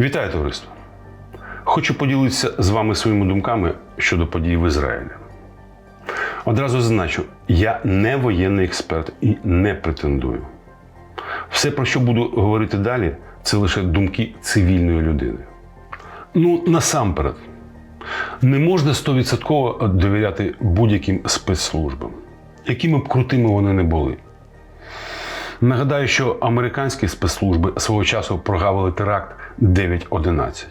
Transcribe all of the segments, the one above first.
Вітаю товариство! Хочу поділитися з вами своїми думками щодо подій в Ізраїлі. Одразу зазначу, я не воєнний експерт і не претендую. Все, про що буду говорити далі, це лише думки цивільної людини. Ну, насамперед, не можна стовідсотково довіряти будь-яким спецслужбам, якими б крутими вони не були. Нагадаю, що американські спецслужби свого часу прогавили теракт 9.11,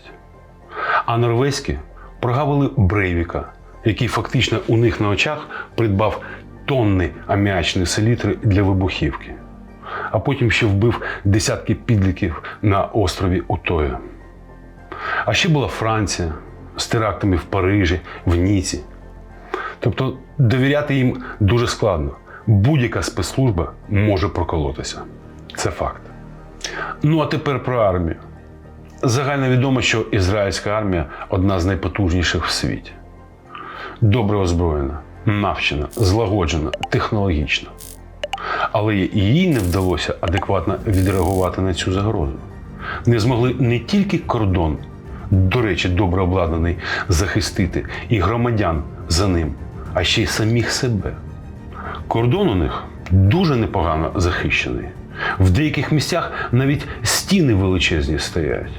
а норвезькі прогавили Брейвіка, який фактично у них на очах придбав тонни аміачної селітри для вибухівки, а потім ще вбив десятки підліків на острові Утоя. А ще була Франція з терактами в Парижі, в Ніці. Тобто довіряти їм дуже складно. Будь-яка спецслужба може проколотися. Це факт. Ну а тепер про армію. Загально відомо, що ізраїльська армія одна з найпотужніших в світі. Добре озброєна, навчена, злагоджена, технологічна. Але їй не вдалося адекватно відреагувати на цю загрозу. Не змогли не тільки кордон, до речі, добре обладнаний, захистити і громадян за ним, а ще й самих себе. Кордон у них дуже непогано захищений. В деяких місцях навіть стіни величезні стоять.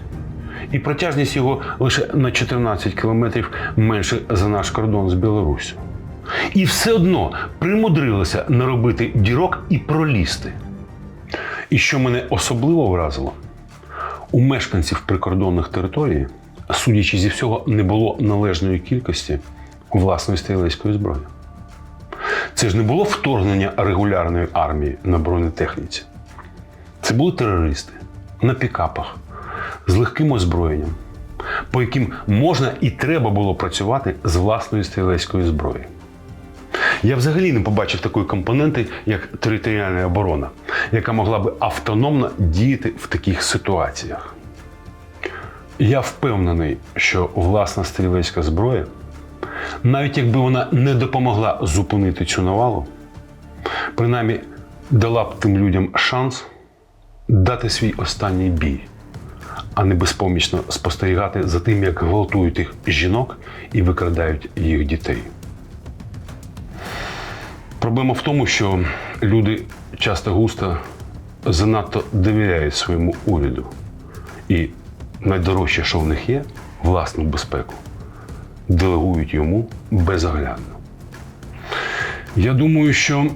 І протяжність його лише на 14 кілометрів менше за наш кордон з Білоруссю. І все одно примудрилися наробити дірок і пролізти. І що мене особливо вразило, у мешканців прикордонних територій, судячи зі всього, не було належної кількості власної стрілецької зброї. Це ж не було вторгнення регулярної армії на бронетехніці. Це були терористи на пікапах з легким озброєнням, по яким можна і треба було працювати з власної стрілецької зброї. Я взагалі не побачив такої компоненти, як територіальна оборона, яка могла би автономно діяти в таких ситуаціях. Я впевнений, що власна стрілецька зброя, навіть якби вона не допомогла зупинити цю навалу, принаймні дала б тим людям шанс дати свій останній бій, а не безпомічно спостерігати за тим, як гвалтують їх жінок і викрадають їх дітей. Проблема в тому, що люди часто густо занадто довіряють своєму уряду. І найдорожче, що в них є, власну безпеку, делегують йому безоглядно. Я думаю, що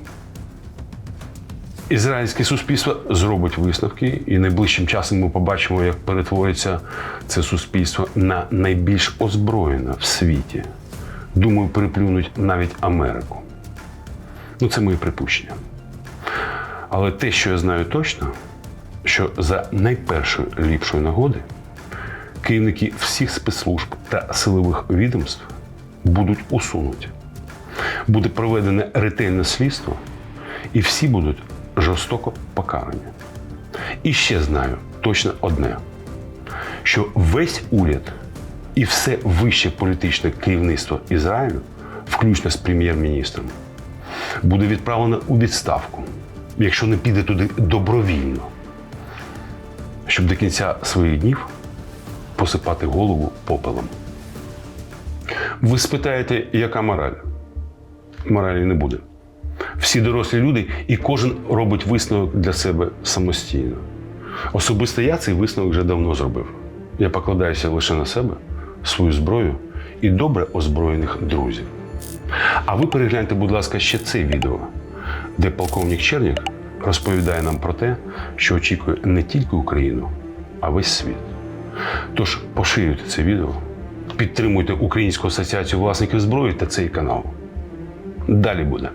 ізраїльське суспільство зробить висновки, і найближчим часом ми побачимо, як перетвориться це суспільство на найбільш озброєне в світі. Думаю, переплюнуть навіть Америку. Ну, це мої припущення. Але те, що я знаю точно, що за найпершої ліпшої нагоди керівники всіх спецслужб та силових відомств будуть усунуті. Буде проведене ретельне слідство, і всі будуть жорстоко покарані. І ще знаю точно одне: що весь уряд і все вище політичне керівництво Ізраїлю, включно з прем'єр-міністром, буде відправлено у відставку, якщо не піде туди добровільно, щоб до кінця своїх днів посипати голову попелом. Ви спитаєте, яка мораль? Моралі не буде. Всі дорослі люди, і кожен робить висновок для себе самостійно. Особисто я цей висновок вже давно зробив. Я покладаюся лише на себе, свою зброю і добре озброєних друзів. А ви перегляньте, будь ласка, ще це відео, де полковник Чернік розповідає нам про те, що очікує не тільки Україну, а весь світ. Тож поширюйте це відео, підтримуйте Українську асоціацію власників зброї та цей канал. Далі буде.